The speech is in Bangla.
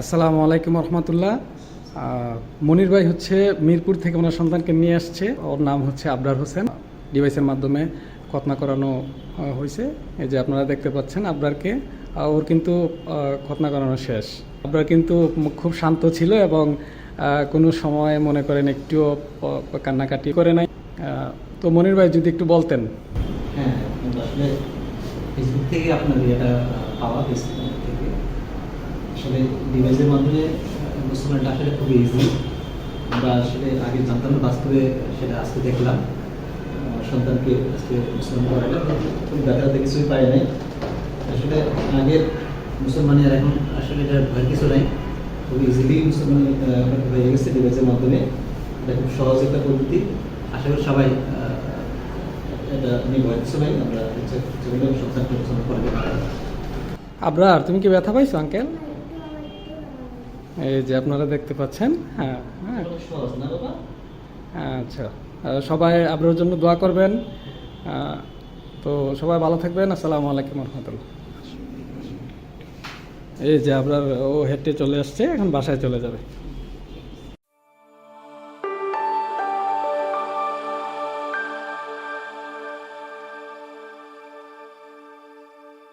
আসসালামু আলাইকুম রহমতুল্লাহ। মনির ভাই হচ্ছে মিরপুর থেকে ওনার সন্তানকে নিয়ে আসছে। ওর নাম হচ্ছে আবরার হোসেন। ডিভাইসের মাধ্যমে খতনা করানো হয়েছে। এই যে আপনারা দেখতে পাচ্ছেন আবরারকে। ওর কিন্তু খতনা করানো শেষ। আবরার কিন্তু খুব শান্ত ছিল এবং কোনো সময় মনে করেন একটুও কান্নাকাটি করে নাই। তো মনির ভাই যদি একটু বলতেন। হ্যাঁ আসলে ফেসবুক থেকে পাওয়া আসলে ডিভাইসের মাধ্যমে মুসলমানটা আসলে খুবই ইজি আমরা আসলে আগে জানতাম না, বাস্তবে সেটা আজকে দেখলাম। সন্তানকে আজকে মুসলমান করাইলাম খুব ব্যথাতে কিছুই পায় নাই। আসলে আগের মুসলমানের এখন আসলে এটা ভয় কিছু নাই। খুব ইজিলি মুসলমান হয়ে গেছে ডিভাইসের মাধ্যমে। এটা খুব সহজ একটা পদ্ধতি। আশা করি সবাই এটা নিয়ে ভয় কিছু নাই আমরা যেগুলো সন্তানকে মুসলমান করে দিতে পারি আবরার, তুমি কি ব্যথা পাইছো, আঙ্কেল? এই যে আপনারা দেখতে পাচ্ছেন হ্যাঁ হ্যাঁ। আচ্ছা সবাই আপনার জন্য দোয়া করবেন। তো সবাই ভালো থাকবেন, আসসালামু আলাইকুম রহমতুল্লাহ। এই যে আপনার, ও হেঁটে চলে আসছে, এখন বাসায় চলে যাবে।